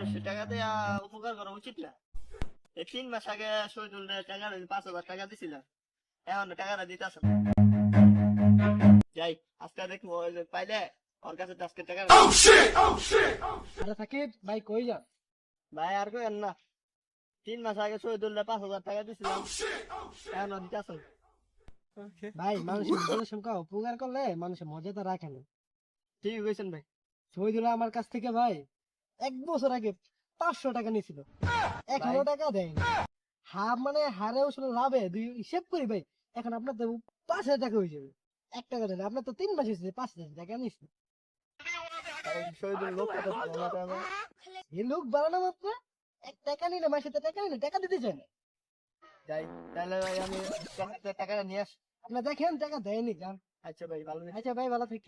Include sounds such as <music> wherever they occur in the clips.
মানুষের টাকা দিয়ে উপকার করা উচিত না। এই তিন মাস আগে শহীদুল টাকা পাঁচ হাজার টাকা দিছিলাম। এখন টাকাটা দিতে আসে যাই আজকে দেখব পাইলে ওর কাছে আজকে টাকা আরে সাকিব ভাই কই যান? ভাই আর কেন না। তিন মাস আগে শহীদুল পাঁচ হাজার টাকা দিছিলাম। এখন দিতে আসে ভাই মানুষের মানুষের উপকার করলে মানুষের মজা তো রাখে না। ঠিক হয়েছেন ভাই। শহীদুল্লাহ আমার কাছ থেকে ভাই এক বছর আগে পাঁচশো টাকা নিয়েছিল এখনও টাকা দেয়নি হার মানে হারেও শুধু লাভে দুই হিসেব করি ভাই এখন আপনার তো পাঁচ হাজার টাকা হয়ে যাবে। এক টাকা দেন আপনার তো তিন মাস হয়েছে পাঁচ হাজার টাকা নিয়েছে শহীদুল লোক কত ভালো না তো আমার। এই লোক বাড়ানো মাত্র এক টাকা নিলে মাসে টাকা নিলে টাকা দিতে চায় না। যাই তাহলে ভাই আমি টাকাটা নিয়ে আসি। আপনার দেখেন টাকা দেয়নি যান। আচ্ছা ভাই ভালো। আচ্ছা ভাই ভালো থেকে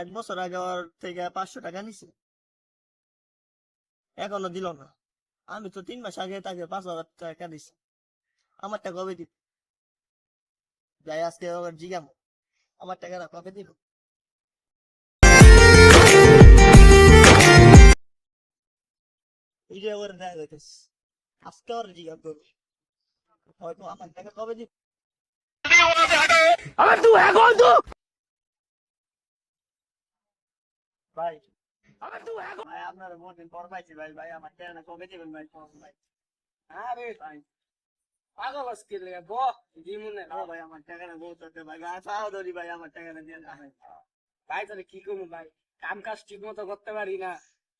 এক বছর আগে ওর থেকে পাঁচশো টাকা নিছে। এখনও দিল না। আমি তো তিন মাস আগে তাকে পাঁচ হাজার টাকা দিছি। আমার টাকা কবে দিব? যাই আজকে ওর জিগাম। আমার টাকাটা কবে দিব? এই যে ওর দেখা যাইতেছে আজকে ওর জিগাম করব। হয়তো আমার টাকা কবে দিব? ভাই। ভাই আপনার বহুত দিন পর পাইছি ভাই ভাই আমার টাকা কবে দিবেন ভাই ভাই। আরে ভাই। পাগল আজকে লেগে ব দিমুনে ও ভাই আমার টাকাটা বহুত হচ্ছে ভাই ভাই চাও ধরি ভাই আমার টাকাটা দিয়ে দাও ভাই ভাই তাহলে কি করব ভাই? কাম কাজ ঠিক মতো করতে পারি না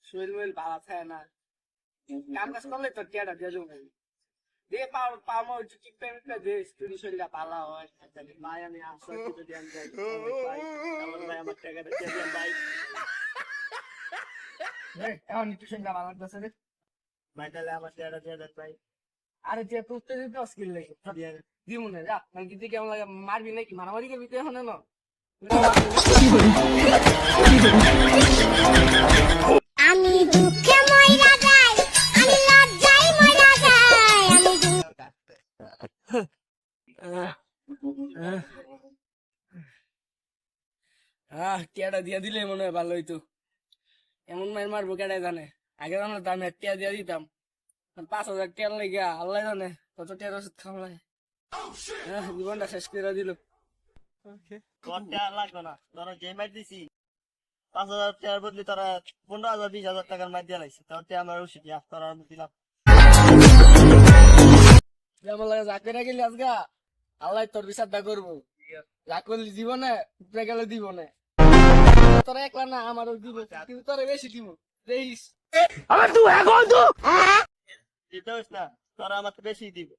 শরীর মরিল ভালো থাকে না। কাম কাজ করলে তো টিয়াটা দিয়ে পাও ঠিক টাইমটা দে স্টুডি শরীরটা ভালো হয়। ভাই আমি আসছি <laughs> ভাই আমার টাকাটা দিয়ে ভাই এখন একটু ভাই তাহলে আমার ভাই আরে লেগে। যা মানে কি কেমন লাগে মারবি নাকি মারামারি করবি তো এখন না আমি দুঃখে মইরা যাই আমি লজ্জায় মইরা যাই আমি আহ টিয়াটা দিয়ে দিলে মনে হয় ভালো হইতো এমন মার মারবো কেটাই জানে? আগে জানো তো আমি টিয়া দিয়ে দিতাম। আর পাঁচ হাজার টিয়ার লেগে আল্লাহ জানে কত টিয়ার ওষুধ খাওয়াই আহ, জীবনটা শেষ করে দিল। তোর লাগবে না। ধরো যে মাইর দিছি পাঁচ হাজার টাকার বদলে তারা পনেরো হাজার বিশ হাজার টাকার মাইর দিয়ে লাগছে তোর টাকা আমার ওষুধ দিয়া আমি দিলাম। আমার লাগে যা করে গেলি আজগা আল্লাহ তোর বিচারটা করব। যা করলি জীবনে গেলে দিব না তোরা একলা না আমারও দিব কিন্তু তোরা বেশি দিব দেখিস। দিতে হইস না তোরা আমাকে বেশি দিবে।